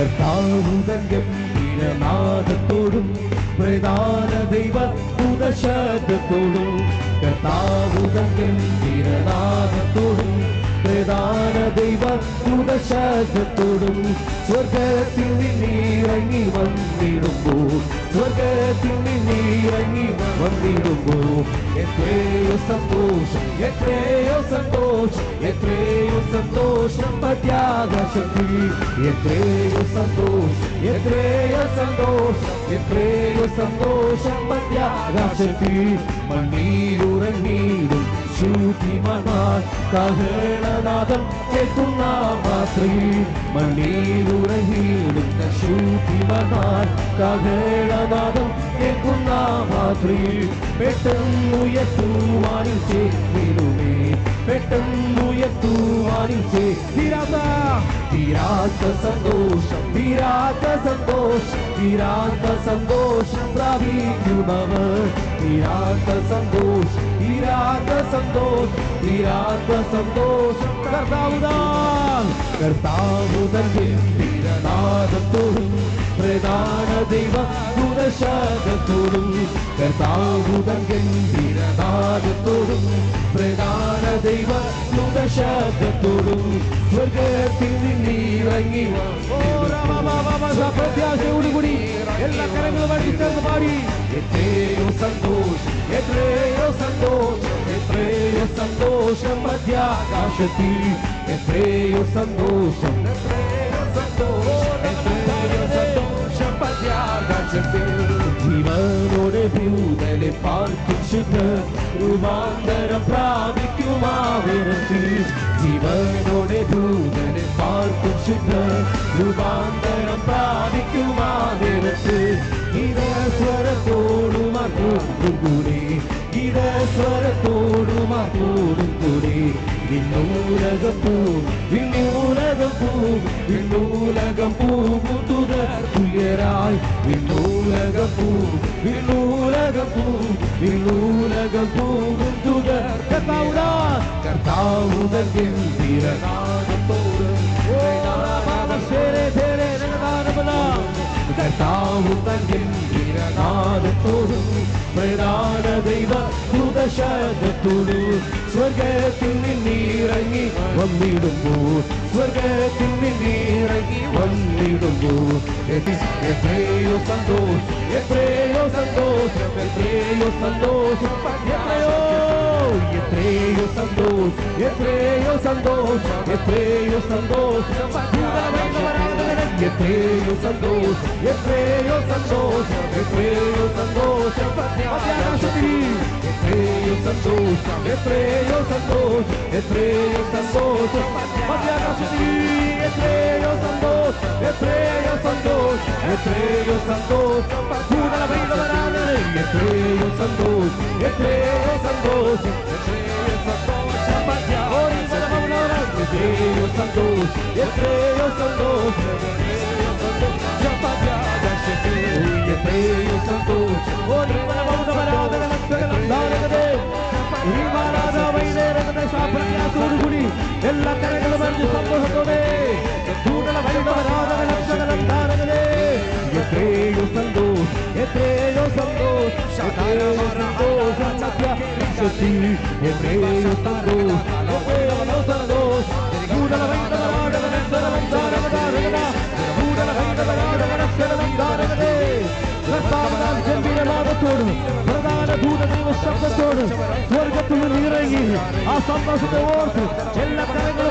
കർത്താവുതൻ ഗംഭീരനാഥത്തോടും പ്രധാന ദൈവ പുതശബ്ദത്തോടും കർത്താവുതൻ ഗംഭീരനാഥത്തോടും പ്രധാന ദൈവ പുതശബ്ദത്തോടും സ്വർഗത്തിൽ നിന്നിറങ്ങി വന്നിടുമ്പോൾ സ്വർഗത്തിൽ നിന്നിറങ്ങി വന്നിടുമ്പോൾ എത്രയോ സന്തോഷം എത്രയോ സന്തോഷം. എത്രയോ സന്തോഷം എത്രയോ സന്തോഷം എത്രയോ സന്തോഷം മധ്യാകാശത്തിൽ മണ്ണീരുറങ്ങിയിടും ശുദ്ധിമണാൽ കഹളനാദം കേൾക്കുന്ന മാത്രയിൽ മണ്ണീരുറങ്ങിയിടുന്ന ശുദ്ധിമണാൽ കഹളനാദം കേൾക്കുന്ന മാത്രയിൽ പെട്ടെന്നുയർത്തുവാനിൽ ചേരുമേ പെട്ടെന്നുയർത്തുവാനിൽ सन्तोष निरात सन्तोष विरात सन्तोष राम तिरात सन्तोष विरात सन्तोष विरात सन्तोष कर्ता उदान उदा सिरा दन्तोष പ്രധാന ദൈവ ഗുണശാഖത്തോടും കർത്താവുതൻ ഗംഭീരനാഥത്തോടും പ്രധാന ദൈവ ഗുണശാഖത്തോടും സ്വർഗത്തിൽ നിന്നിറങ്ങി പ്രത്യാശയോടുകൂടി എല്ലാ കരങ്ങളും അടിച്ചേർന്ന് പാടി. എത്രയോ സന്തോഷം എത്രയോ സന്തോഷം എത്രയോ സന്തോഷം മധ്യാകാശത്തിൽ എത്രയോ സന്തോഷം എത്രയോ സന്തോഷം. എത്രയോ സന്തോഷം ജീവനോടെ ഭൂതലെ ശുദ്ധ രൂപാന്തരം പ്രാപിക്കുമാവരത്തിൽ ജീവനോടെ ഭൂതലെ ശുദ്ധ രൂപാന്തരം പ്രാപിക്കുമാവരത്ത് ഇടസ്വരത്തോടും അതോടും കൂടി ഇടസ്വരത്തോടും അതോടും കൂടി വിണ്ണൂലകം പൂ വിണ്ണൂലകം പൂ വിണ്ണൂലകം راعي منه لا جفور منه لا جفور منه لا جفور. انتو ده ارتفعوا نار كارتعاو ده الجنب رجعنا الطور رجعنا بعد الشيري تيري رجعنا بلار كارتعاو ده الجنب رجعنا الطور رجعنا بيضا تودا شاد الطلوع സ്വർഗത്തിൽ നിന്നിറങ്ങി വന്നിടുമ്പോൾ സ്വർഗത്തിൽ നിന്നിറങ്ങി വന്നിടുമ്പോൾ എത്രയോ സന്തോഷം എത്രയോ സന്തോഷം എത്രയോ സന്തോഷം എത്രയോ എത്രയോ സന്തോഷം എത്രയോ സന്തോഷം എത്രയോ സന്തോഷം Santos, Efeyo Santos, Efeyo Santos, Patriarca Sati, Efeyo Santos, Efeyo Santos, Efeyo Santos, Patriarca Sati, Efeyo Santos, Efeyo Santos, Efeyo Santos, Pacuna la brida barana, Efeyo Santos, Efeyo Santos, Efeyo Santos, Patriarca Sati, Efeyo Santos, Efeyo Santos, సంతోష ఓ నిర్మల சாப்பிடையாத்தோடுகுடி எல்லா கரைகளும் அறிஞ்சு சமூகத்தோடு தூடல வைபவராதன லட்சகலம் தாரகனே எத்தேயோ சந்தோஷ் எத்தேயோ சந்தோஷ் சதாயோ சந்தோஷ் சத்யா சத்தி எத்தேயோ சந்தோஷ் எத்தேயோ சந்தோஷ் ശബ്ദത്തോട് സ്വർഗത്തിൽ നിന്ന് ഇറങ്ങി ആ സന്തോഷത്തെ ഓർത്ത് എല്ലാ കരങ്ങളും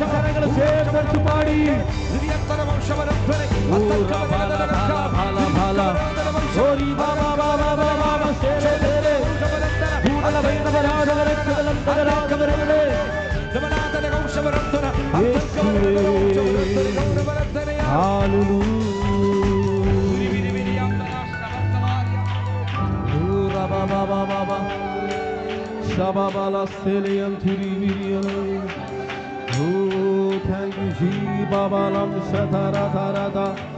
ವಂಶವರಗಳ ಸೇರ್ಪಟ್ಟು ಮಾಡಿ ಹಿರಿಯತ್ತರ ವಂಶವರಪ್ಪರೆ ಸೋರಿ ಬಾಬಾ ಬಾಬಾ ಬಾಬಾ ಸೇವೆ ಸೇರೆ ಕೂಡಲ ವೈನವರಾಡವರ ಕದಲಂತರ ಕದರಗಳೇ ಜಮನಾದನ ವಂಶವರಪ್ಪರ ಹಾಲು Shababala Selian Turi Viriyan Hu tengi babalam setara tarada